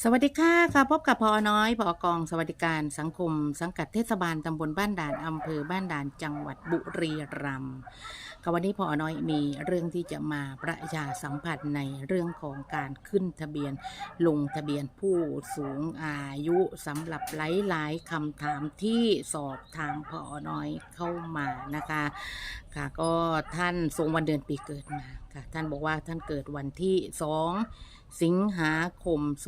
สวัสดีค่ะค่ะพบกับพอน้อยพอกองสวัสดิการสังคม สังกัดเทศบาลตำบลบ้านด่านอำเภอบ้านด่านจังหวัดบุรีรัมย์ค่ะวันนี้พอน้อยมีเรื่องที่จะมาประชาสัมพันธ์ในเรื่องของการขึ้นทะเบียน ลงทะเบียนผู้สูงอายุสำหรับหลายๆคำถามที่สอบทางพอน้อยเข้ามานะคะ ค่ะก็ท่านทรงวันเดือนปีเกิดมาค่ะท่านบอกว่าท่านเกิดวันที่สองสิงหาคม2507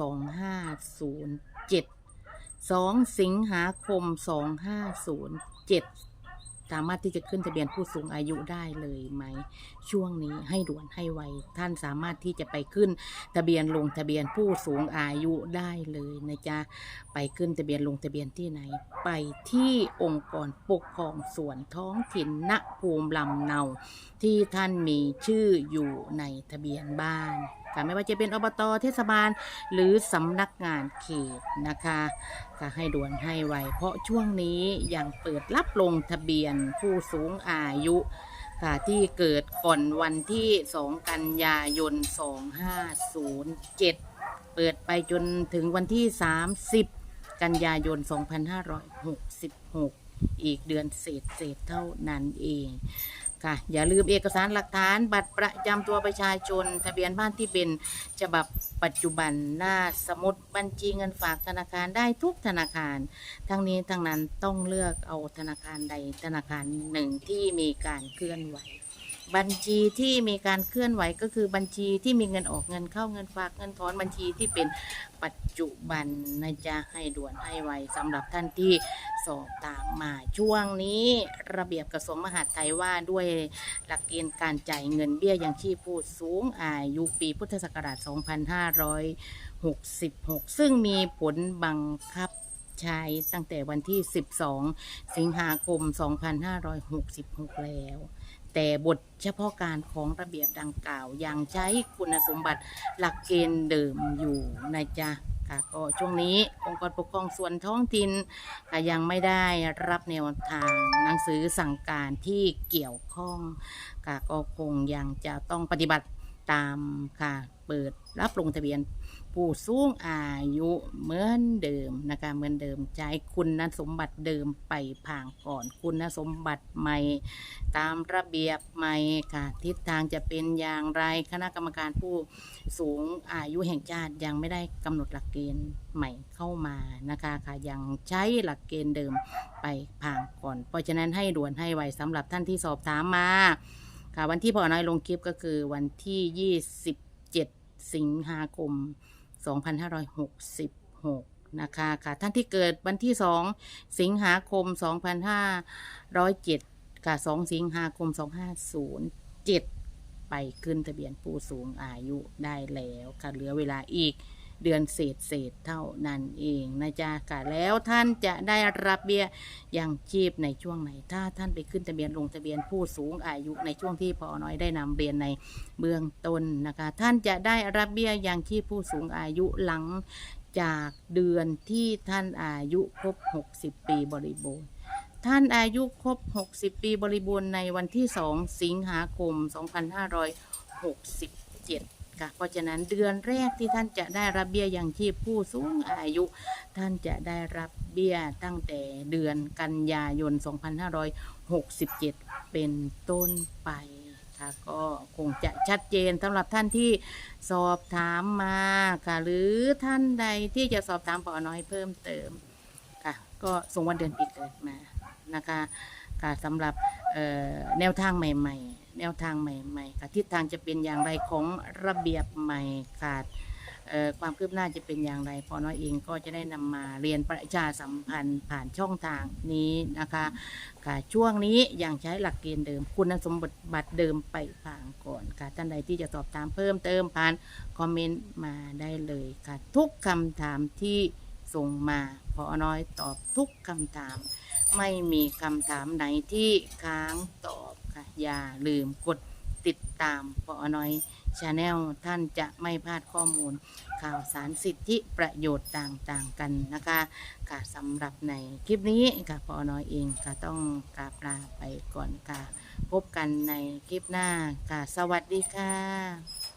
2สิงหาคม2507สาามารถที่จะขึ้นทะเบียนผู้สูงอายุได้เลยไหม ช่วงนี้ให้ด่วนให้ไว ท่านสามารถที่จะไปขึ้นทะเบียนลงทะเบียนผู้สูงอายุได้เลยนะจ๊ะไปขึ้นทะเบียนลงทะเบียนที่ไหน ไปที่องค์กรปกครองส่วนท้องถิ่นณภูมิลำเนา ที่ท่านมีชื่ออยู่ในทะเบียนบ้าน ค่ะไม่ว่าจะเป็นอบตเทศบาล หรือสำนักงานเขตนะคะก็ให้ด่วนให้ไวเพราะช่วงนี้ยังเปิดรับลงทะเบียนผู้สูงอายุค่ะที่เกิดก่อนวันที่ 2 กันยายน 2507 เปิดไปจนถึงวันที่ 30 กันยายน 2566 อีกเดือนเศษเศษเท่านั้นเอง ค่ะ อย่าลืมเอกสารหลักฐานบัตรประจำตัวประชาชน ทะเบียนบ้านที่เป็นฉบับปัจจุบันหน้าสมุดบัญชีเงินฝากธนาคารได้ทุกธนาคาร ทั้งนี้ทั้งนั้นต้องเลือกเอาธนาคารใดธนาคารหนึ่งที่มีการเคลื่อนไหว บัญชีที่มีการเคลื่อนไหวก็คือบัญชีที่มีเงินออกเงินเข้าเงินฝากเงินถอนบัญชีที่เป็นปัจจุบันนะจ๊ะให้ด่วนให้ไวสำหรับท่านที่สอบตามมาช่วงนี้ระเบียบกระทรวงมหาดไทยว่าด้วยหลักเกณฑ์การจ่ายเงินเบี้ยยังชีพผู้สูงอายุปีพุทธศักราช 2566 ซึ่งมีผลบังคับใช้ตั้งแต่วันที่ 12 สิงหาคม 2566 แล้ว แต่บทเฉพาะการของระเบียบดังกล่าว ยังใช้คุณสมบัติหลักเกณฑ์เดิมอยู่นะจ๊ะค่ะก็ช่วงนี้องค์กรปกครองส่วนท้องถิ่นค่ะยังไม่ได้รับแนวทางหนังสือสั่งการที่เกี่ยวข้องค่ะก็คงยังจะต้องปฏิบัติ ตามค่ะ เปิดรับลงทะเบียน ผู้สูงอายุเหมือนเดิมนะคะเหมือนเดิมใช้คุณนสมบัติเดิมไปผ่างก่อน คุณสมบัติใหม่ ตามระเบียบใหม่ค่ะ ทิศทางจะเป็นอย่างไรคณะกรรมการผู้สูงอายุแห่งชาติยังไม่ได้กำหนดหลักเกณฑ์ใหม่เข้ามานะคะค่ะยังใช้หลักเกณฑ์เดิมไปผ่างก่อน เพราะฉะนั้นให้ด่วนให้ไวสำหรับท่านที่สอบถามมา ค่ะ วันที่พ่อน้อยลงคลิปก็คือวันที่ 27 สิงหาคม 2566 นะคะค่ะ ท่านที่เกิดวันที่ 2 สิงหาคม 2507 ค่ะ 2 สิงหาคม 2507 ไปขึ้นทะเบียนผู้สูงอายุได้แล้วค่ะ เหลือเวลาอีก เดือนเศษเศษเท่านั้นเองนะจ๊ะค่ะแล้วท่านจะได้รับเบี้ยยังชีพในช่วงไหน ถ้าท่านไปขึ้นทะเบียนลงทะเบียนผู้สูงอายุในช่วงที่พอน้อยได้นำเรียนในเบื้องต้นนะคะ ท่านจะได้รับเบี้ยยังชีพผู้สูงอายุหลังจากเดือนที่ท่านอายุครบ 60 ปีบริบูรณ์ ท่านอายุครบ 60 ปีบริบูรณ์ในวันที่ 2 สิงหาคม 2567 ค่ะเพราะฉะนั้นเดือนแรกที่ท่านจะได้รับเบี้ยยังชีพผู้สูงอายุ ท่านจะได้รับเบี้ยตั้งแต่เดือนกันยายน 2567 เป็นต้นไปค่ะก็คงจะชัดเจนสำหรับท่านที่สอบถามมาค่ะ หรือท่านใดที่จะสอบถามปอน้อยเพิ่มเติมค่ะ ก็ส่งวันเดือนปีเกิดมานะคะค่ะสำหรับแนวทางใหม่ ๆ แนวทางใหม่ๆค่ะทิศทางจะเป็นอย่างไรของระเบียบใหม่ค่ะความคืบหน้าจะเป็นอย่างไรพอน้อยเองก็จะได้นำมาเรียนประชาสัมพันธ์ผ่านช่องทางนี้นะคะค่ะช่วงนี้ยังใช้หลักเกณฑ์เดิม คุณสมบัติเดิมไปผ่านก่อนค่ะท่านใดที่จะสอบถามเพิ่มเติมผ่านคอมเมนต์มาได้เลยค่ะ ทุกคำถามที่ส่งมาพอน้อยตอบทุกคำถาม ไม่มีคำถามไหนที่ค้างตอบค่ะ อย่าลืมกดติดตามพอน้อยชาแนลท่านจะไม่พลาดข้อมูล ข่าวสารสิทธิประโยชน์ต่างๆกันนะคะค่ะสำหรับในคลิปนี้ค่ะพอน้อยเองค่ะต้องกราบลาไปก่อนค่ะ พบกันในคลิปหน้าค่ะ สวัสดีค่ะ